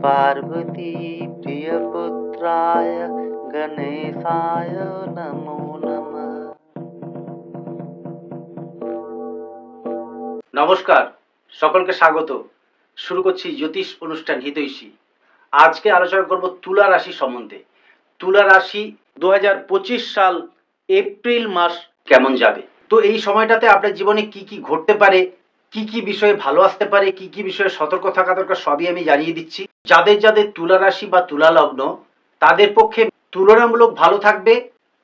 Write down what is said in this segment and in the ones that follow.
पार्वती प्रियपुत्राय गणेशाय नमो नमः নমস্কার সকলকে স্বাগত শুরু করছি জ্যোতিষ অনুষ্ঠান হিতৈষী আজকে আলোচনা করব তুলা রাশি সম্বন্ধে তুলা রাশি দু সাল এপ্রিল মাস কেমন যাবে তো এই সময়টাতে আপনার জীবনে কি কি ঘটতে পারে কি কি বিষয়ে ভালো আসতে পারে কি কি বিষয়ে সতর্ক থাকা দরকার সবই আমি জানিয়ে দিচ্ছি যাদের যাদের তুলা রাশি বা তুলা লগ্ন, তাদের পক্ষে তুলনামূলক ভালো থাকবে,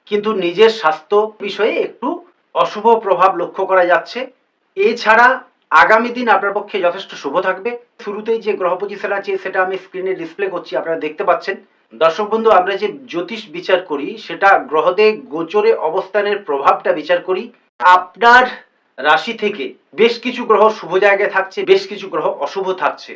কিন্তু নিজের স্বাস্থ্য বিষয়ে একটু অশুভ প্রভাব লক্ষ্য করা যাচ্ছে। এছাড়া আগামী দিন আপনার পক্ষে যথেষ্ট শুভ থাকবে। শুরুতেই যে গ্রহ পজিশন আছে, সেটা আমি স্ক্রিনে ডিসপ্লে করছি, আপনারা দেখতে পাচ্ছেন। দর্শক বন্ধু, আমরা যে জ্যোতিষ বিচার করি, সেটা গ্রহদের গোচরে অবস্থানের প্রভাবটা বিচার করি। আপনার রাশি থেকে বেশ কিছু গ্রহ শুভ জায়গায় থাকছে, বেশ কিছু গ্রহ অশুভ থাকছে।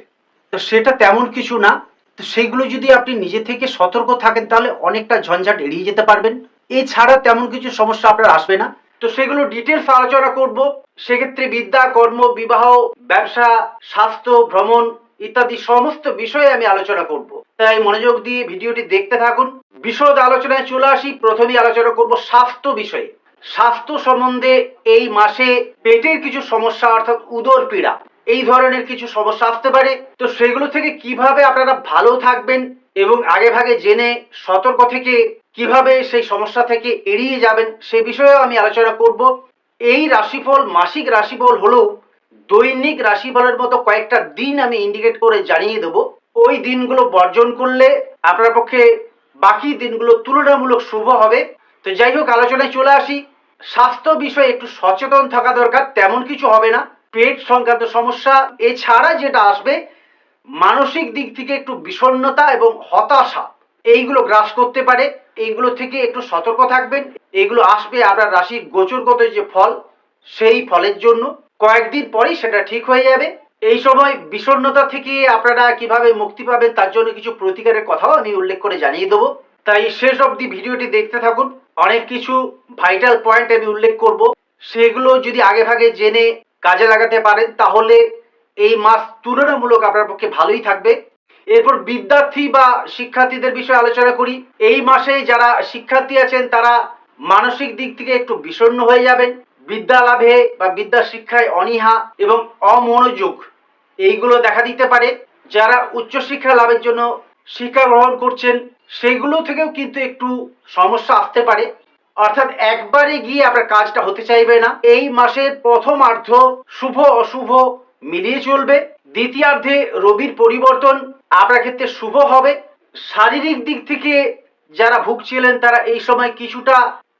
সেটা তেমন কিছু না। তো সেইগুলো যদি আপনি নিজে থেকে সতর্ক থাকেন, তাহলে অনেকটা ঝঞ্ঝাট এড়িয়ে যেতে পারবেন। এছাড়া তেমন কিছু সমস্যা আপনার আসবে না। তো সেগুলো ডিটেলস আলোচনা করব। সেক্ষেত্রে বিদ্যা, কর্ম, বিবাহ, ব্যবসা, স্বাস্থ্য, ভ্রমণ ইত্যাদি সমস্ত বিষয়ে আমি আলোচনা করব। তাই মনোযোগ দিয়ে ভিডিওটি দেখতে থাকুন। বিশদ আলোচনায় চলে আসি। প্রথমেই আলোচনা করব স্বাস্থ্য বিষয়ে। স্বাস্থ্য সম্বন্ধে এই মাসে পেটের কিছু সমস্যা, অর্থাৎ উদর পীড়া। এই ধরনের কিছু সমস্যা আসতে পারে। তো সেগুলো থেকে কীভাবে আপনারা ভালো থাকবেন এবং আগে ভাগে জেনে সতর্ক থেকে কীভাবে সেই সমস্যা থেকে এড়িয়ে যাবেন সে বিষয়েও আমি আলোচনা করব। এই রাশিফল মাসিক রাশিফল হলেও দৈনিক রাশিফলের মতো কয়েকটা দিন আমি ইন্ডিকেট করে জানিয়ে দেব। ওই দিনগুলো বর্জন করলে আপনার পক্ষে বাকি দিনগুলো তুলনামূলক শুভ হবে। তো যাই হোক, আলোচনায় চলে আসি। স্বাস্থ্য বিষয়ে একটু সচেতন থাকা দরকার, তেমন কিছু হবে না। পেট সংক্রান্ত সমস্যা, এছাড়া যেটা আসবে, মানসিক দিক থেকে একটু বিষণ্ণতা এবং হতাশা। এইগুলো গ্রাস করতে পারে, এইগুলো থেকে একটু সতর্ক থাকবেন। এইগুলো আসবে আপনার রাশির গোচরগত যে ফল, সেই ফলের জন্য। কয়েকদিন পরেই সেটা ঠিক হয়ে যাবে। এই সময় বিষণ্ণতা থেকে আপনারা কীভাবে মুক্তি পাবেন, তার জন্য কিছু প্রতিকারের কথাও আমি উল্লেখ করে জানিয়ে দেবো। তাই শেষ অবধি ভিডিওটি দেখতে থাকুন। অনেক কিছু ভাইটাল পয়েন্ট আমি উল্লেখ করব। সেগুলো যদি আগে ভাগে জেনে কাজে লাগাতে পারেন, তাহলে এই মাস তুলনামূলক আপনার পক্ষে ভালোই থাকবে। এরপর বিদ্যার্থী বা শিক্ষার্থীদের বিষয়ে আলোচনা করি। এই মাসে যারা শিক্ষার্থী আছেন, তারা মানসিক দিক থেকে একটু বিষণ্ণ হয়ে যাবেন। বিদ্যা লাভে বা বিদ্যা শিক্ষায় অনীহা এবং অমনোযোগ, এইগুলো দেখা দিতে পারে। যারা উচ্চশিক্ষা লাভের জন্য শিক্ষা গ্রহণ করছেন, সেগুলো থেকেও কিন্তু একটু সমস্যা আসতে পারে। অর্থাৎ একবারে গিয়ে আপনার কাজটা হতে চাইবে না। এই মাসের প্রথমার্ধ শুভ অশুভ মিলিয়ে চলবে। দ্বিতীয়ার্ধে রবির পরিবর্তন আপনার ক্ষেত্রে শুভ হবে। শারীরিক দিক থেকে যারা ভুগছিলেন, তারা এই সময় কিছুটা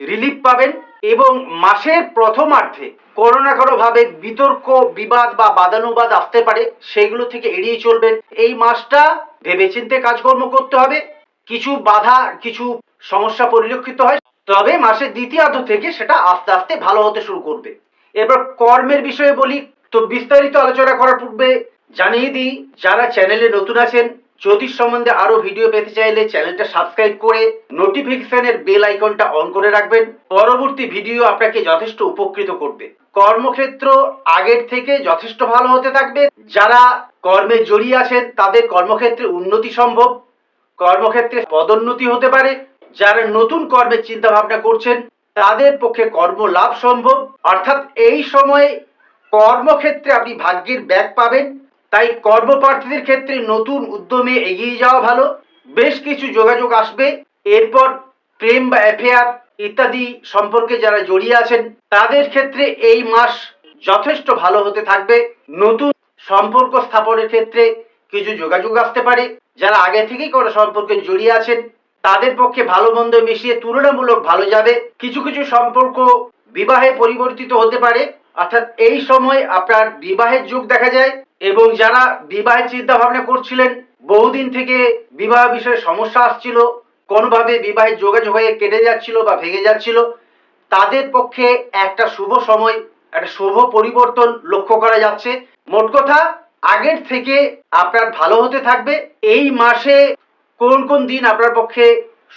রিলিফ পাবেন এবং মাসের প্রথমার্ধে কোনো না কোনো ভাবে বিতর্ক, বিবাদ বা বাদানুবাদ আসতে পারে সেগুলো থেকে এড়িয়ে চলবেন। এই মাসটা ভেবেচিন্তে কাজকর্ম করতে হবে। কিছু বাধা, কিছু সমস্যা পরিলক্ষিত হয়। তবে মাসের দ্বিতীয়ার্ধ থেকে সেটা আস্তে আস্তে ভালো হতে শুরু করবে। এরপর কর্মের বিষয়ে বলি, তো বিস্তারিত আলোচনা করার পূর্বে জানিয়ে দিই, যারা চ্যানেলে নতুন আছেন, জ্যোতিষ সম্বন্ধে আরও ভিডিও পেতে চাইলে চ্যানেলটা সাবস্ক্রাইব করে নোটিফিকেশনের বেল আইকনটা অন করে রাখবেন। পরবর্তী ভিডিও আপনাকে যথেষ্ট উপকৃত করবে। কর্মক্ষেত্র আগের থেকে যথেষ্ট ভালো হতে থাকবে। যারা কর্মে জড়িয়ে আছেন, তাদের কর্মক্ষেত্রে উন্নতি সম্ভব। কর্মক্ষেত্রে পদোন্নতি হতে পারে। যারা নতুন কর্মের চিন্তা ভাবনা করছেন, তাদের পক্ষে কর্ম লাভ সম্ভব। অর্থাৎ এই সময়ে কর্মক্ষেত্রে আপনি ভাগ্যের ব্যাগ পাবেন। তাই কর্মপ্রার্থীদের ক্ষেত্রে নতুন উদ্যমে এগিয়ে যাওয়া ভালো। বেশ কিছু যোগাযোগ আসবে। এরপর প্রেম বা অ্যাফেয়ার ইত্যাদি সম্পর্কে যারা জড়িয়ে আছেন, তাদের ক্ষেত্রে এই মাস যথেষ্ট ভালো হতে থাকবে। নতুন সম্পর্ক স্থাপনের ক্ষেত্রে কিছু যোগাযোগ আসতে পারে। যারা আগে থেকেই কোনো সম্পর্কে জড়িয়ে আছেন তাদের পক্ষে ভালো মন্দ মিশিয়ে তুলনামূলক ভালো যাবে। কিছু কিছু সম্পর্ক বিবাহে পরিবর্তিত হতে পারে। অর্থাৎ এই সময় আপনার বিবাহের যুগ দেখা যায় এবং যারা বিবাহের চিন্তা ভাবনা করছিলেন, বহুদিন থেকে বিবাহ বিষয়ে সমস্যা আসছিল, কোনোভাবে বিবাহের যোগাযোগ হয়ে কেটে যাচ্ছিল বা ভেঙে যাচ্ছিল, তাদের পক্ষে একটা শুভ সময়, একটা শুভ পরিবর্তন লক্ষ্য করা যাচ্ছে। মোট কথা, আগের থেকে আপনার ভালো হতে থাকবে। এই মাসে কোন কোন দিন আপনার পক্ষে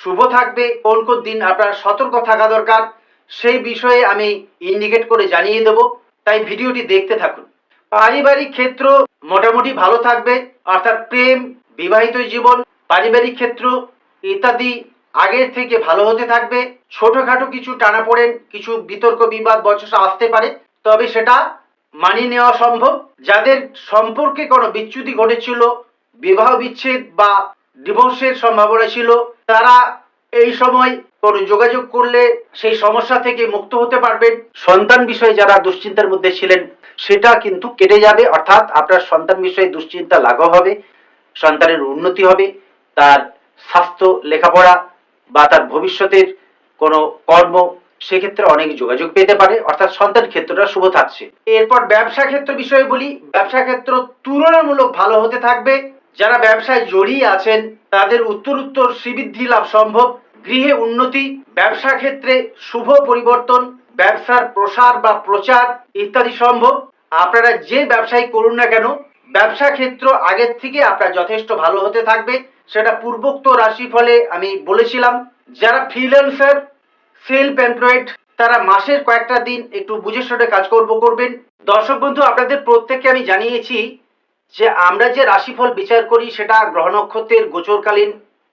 শুভ থাকবে, কোন কোন দিন আপনার সতর্ক থাকা দরকার, সেই বিষয়ে আমি ইন্ডিকেট করে জানিয়ে দেব। তাই ভিডিওটি দেখতে থাকুন। পারিবারিক ক্ষেত্র মোটামুটি ভালো থাকবে, অর্থাৎ প্রেম, বিবাহিত জীবন, পারিবারিক ক্ষেত্র ইত্যাদি আগের থেকে ভালো হতে থাকবে। ছোটখাটো কিছু টানাপোড়েন কিছু বিতর্ক বিবাদ বচসা আসতে পারে, তবে সেটা মানিয়ে নেওয়া সম্ভব। যাদের সম্পর্কে কোনো বিচ্যুতি ঘটেছিল, বিবাহ বিচ্ছেদ বা ডিভোর্সের সম্ভাবনা ছিল, তারা এই সময় কোনো যোগাযোগ করলে সেই সমস্যা থেকে মুক্ত হতে পারবেন। সন্তান বিষয়ে যারা দুশ্চিন্তার মধ্যে ছিলেন, সেটা কিন্তু কেটে যাবে। অর্থাৎ আপনার সন্তান বিষয়ে দুশ্চিন্তা লাঘব হবে, সন্তানের উন্নতি হবে, তার স্বাস্থ্য, লেখাপড়া বা তার ভবিষ্যতের কোনো কর্ম, সেক্ষেত্রে অনেক যোগাযোগ পেতে পারে। অর্থাৎ সন্তান ক্ষেত্রটা শুভ থাকছে। এরপর ব্যবসা ক্ষেত্র বিষয়ে বলি। ব্যবসা ক্ষেত্র তুলনামূলক ভালো হতে থাকবে। যারা ব্যবসায় জড়িয়ে আছেন, তাদের উত্তর উত্তর শ্রীবৃদ্ধি লাভ সম্ভব। গৃহে উন্নতি, ব্যবসা ক্ষেত্রে শুভ পরিবর্তন, ব্যবসার প্রসার বা প্রচার ইত্যাদি সম্ভব। আপনারা যে ব্যবসায় করুন না কেন, ব্যবসা ক্ষেত্র আগের থেকে আপনার যথেষ্ট ভালো হতে থাকবে। সেটা পূর্বোক্ত রাশি ফলে আমি বলেছিলাম। যারা ফ্রিল্যান্সার সেলফ এমপ্লয়েড তারা মাসের কয়েকটা দিন একটু বুঝে শুনে কাজকর্ম করবেন। দর্শক বন্ধু, আপনাদের প্রত্যেককে আমি জানিয়েছি যে আমরা যে রাশিফল বিচার করি, সেটা গ্রহ নক্ষত্রের গোচরকালীন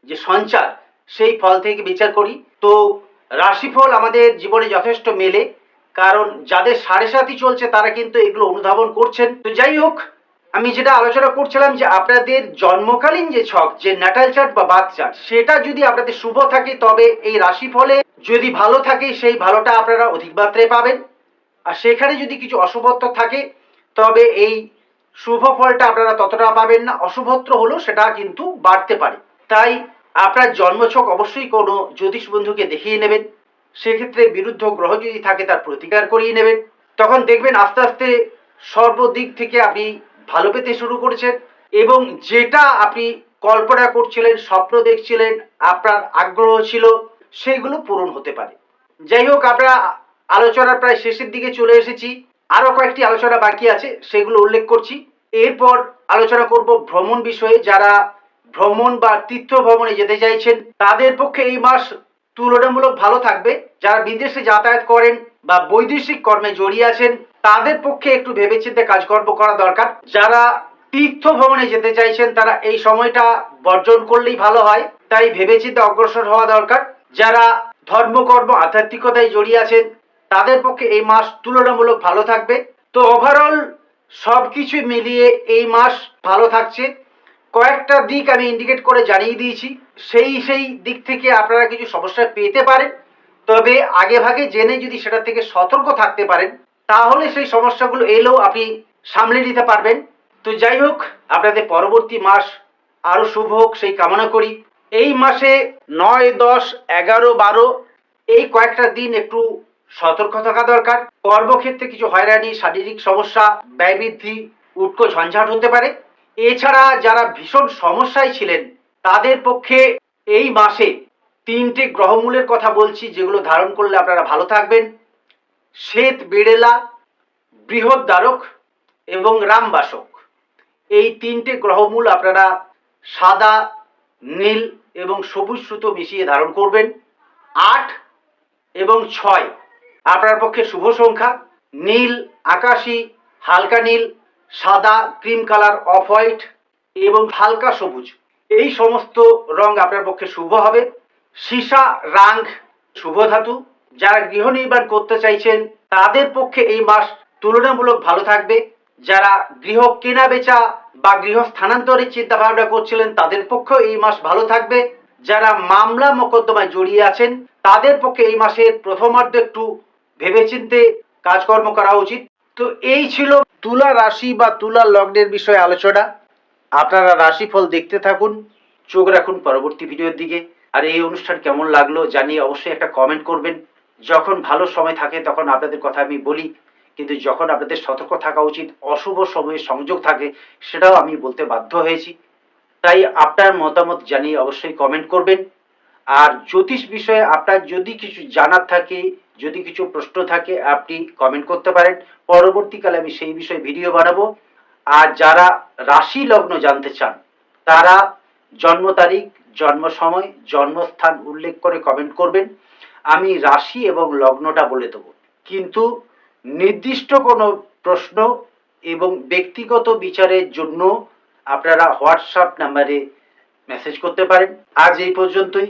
যে সঞ্চার, সেই ফল থেকে বিচার করি। তো রাশিফল আমাদের জীবনে যথেষ্ট মেলে, কারণ যাদের সাড়ে সাতই চলছে, তারা কিন্তু এগুলো অনুধাবন করছেন। তো যাই হোক, আমি যেটা আলোচনা করছিলাম যে আপনাদের জন্মকালীন যে ছক, যে ন্যাটাল চার্ট বা বাদ চার্ট সেটা যদি আপনাদের শুভ থাকে, তবে এই রাশিফলে যদি ভালো থাকে, সেই ভালোটা আপনারা অধিক মাত্রায় পাবেন। আর সেখানে যদি কিছু অশুভত্ব থাকে, তবে এই শুভ ফলটা আপনারা ততটা পাবেন না, অশুভত্র হলেও সেটা কিন্তু বাড়তে পারে। তাই আপনার জন্মছক অবশ্যই কোনো জ্যোতিষ বন্ধুকে দেখিয়ে নেবেন, সেক্ষেত্রে বিরুদ্ধ গ্রহ যদি থাকে তার প্রতিকার করিয়ে নেবেন। তখন দেখবেন আস্তে আস্তে সর্বদিক থেকে আপনি ভালো পেতে শুরু করেছেন এবং যেটা আপনি কল্পনা করছিলেন, স্বপ্ন দেখছিলেন, আপনার আগ্রহ ছিল সেইগুলো পূরণ হতে পারে। যাই হোক, আমরা আলোচনার প্রায় শেষের দিকে চলে এসেছি। আরও কয়েকটি আলোচনা বাকি আছে, সেগুলো উল্লেখ করছি। এরপর আলোচনা করব ভ্রমণ বিষয়ে। যারা ভ্রমণ বা তীর্থ ভ্রমণে যেতে চাইছেন, তাদের পক্ষে এই মাস তুলনামূলক ভালো থাকবে। যারা বিদেশে যাতায়াত করেন বা বৈদেশিক কর্মে জড়িয়ে আছেন, তাদের পক্ষে একটু ভেবেচিন্তে কাজকর্ম করা দরকার। যারা তীর্থ ভ্রমণে যেতে চাইছেন, তারা এই সময়টা বর্জন করলেই ভালো হয়, তাই ভেবেচিন্তে অগ্রসর হওয়া দরকার। যারা ধর্মকর্ম, আধ্যাত্মিকতায় জড়িয়ে আছেন তাদের পক্ষে এই মাস তুলনামূলক ভালো থাকবে। তো ওভারঅল সব কিছু মিলিয়ে এই মাস ভালো থাকছে। কয়েকটা দিক আমি ইন্ডিকেট করে জানিয়ে দিয়েছি। সেই সেই দিক থেকে আপনারা কিছু সমস্যা পেতে পারেন। তবে আগে ভাগে জেনে যদি সেটা থেকে সতর্ক থাকতে পারেন, তাহলে সেই সমস্যাগুলো এলেও আপনি সামলে নিতে পারবেন। তো যাই হোক, আপনাদের পরবর্তী মাস আরও শুভ হোক, সেই কামনা করি। এই মাসে নয়, দশ, এগারো, বারো, এই কয়েকটা দিন একটু সতর্ক থাকা দরকার। কর্মক্ষেত্রে কিছু হয়রানি, শারীরিক সমস্যা, ব্যয় বৃদ্ধি, উটকো ঝঞ্ঝাট হতে পারে। এছাড়া যারা ভীষণ সমস্যায় ছিলেন, তাদের পক্ষে এই মাসে তিনটে গ্রহমূলের কথা বলছি, যেগুলো ধারণ করলে আপনারা ভালো থাকবেন। শ্বেত বেড়েলা, বৃহৎ দ্বারক এবং রামবাসক এই তিনটে গ্রহমূল আপনারা সাদা, নীল এবং সবুজ সুতো মিশিয়ে ধারণ করবেন। আট এবং ছয় আপনার পক্ষে শুভ সংখ্যা, নীল, আকাশি, হালকা নীল, সাদা, ক্রিম কালার, অফ হোয়াইট এবং হালকা সবুজ। এই সমস্ত রং আপনার পক্ষে শুভ হবে। সীসা রাং শুভ ধাতু। যারা গৃহ নির্মাণ করতে চাইছেন, তাদের পক্ষে এই মাস তুলনামূলক ভালো থাকবে। যারা গৃহ কেনা বেচা বা গৃহ স্থানান্তরের চিন্তা ভাবনা করছিলেন, তাদের পক্ষে এই মাস ভালো থাকবে। যারা মামলা মোকদ্দমায় জড়িয়ে আছেন, তাদের পক্ষে এই মাসের প্রথমার্ধ একটু ভেবেচিন্তে কাজকর্ম করা উচিত। তো এই ছিল তুলা রাশি বা তুলা লগ্নের বিষয়ে আলোচনা। আপনারা রাশিফল দেখতে থাকুন, চোখ রাখুন পরবর্তী ভিডিওর দিকে। আর এই অনুষ্ঠান কেমন লাগল জানিয়ে অবশ্যই একটা কমেন্ট করবেন। যখন ভালো সময় থাকে তখন আপনাদের কথা আমি বলি, কিন্তু যখন আপনাদের সতর্ক থাকা উচিত, অশুভ সময়ে সংযোগ থাকে, সেটাও আমি বলতে বাধ্য হয়েছি। তাই আপনার মতামত জানিয়ে অবশ্যই কমেন্ট করবেন। আর জ্যোতিষ বিষয়ে আপনার যদি কিছু জানার থাকে, যদি কিছু প্রশ্ন থাকে, আপনি কমেন্ট করতে পারেন। পরবর্তীকালে আমি সেই বিষয়ে ভিডিও বানাবো। আর যারা রাশি লগ্ন জানতে চান, তারা জন্ম তারিখ, জন্ম সময়, জন্মস্থান উল্লেখ করে কমেন্ট করবেন। আমি রাশি এবং লগ্নটা বলে দেবো। কিন্তু নির্দিষ্ট কোনো প্রশ্ন এবং ব্যক্তিগত বিচারের জন্য আপনারা হোয়াটসঅ্যাপ নাম্বারে মেসেজ করতে পারেন। আজ এই পর্যন্তই।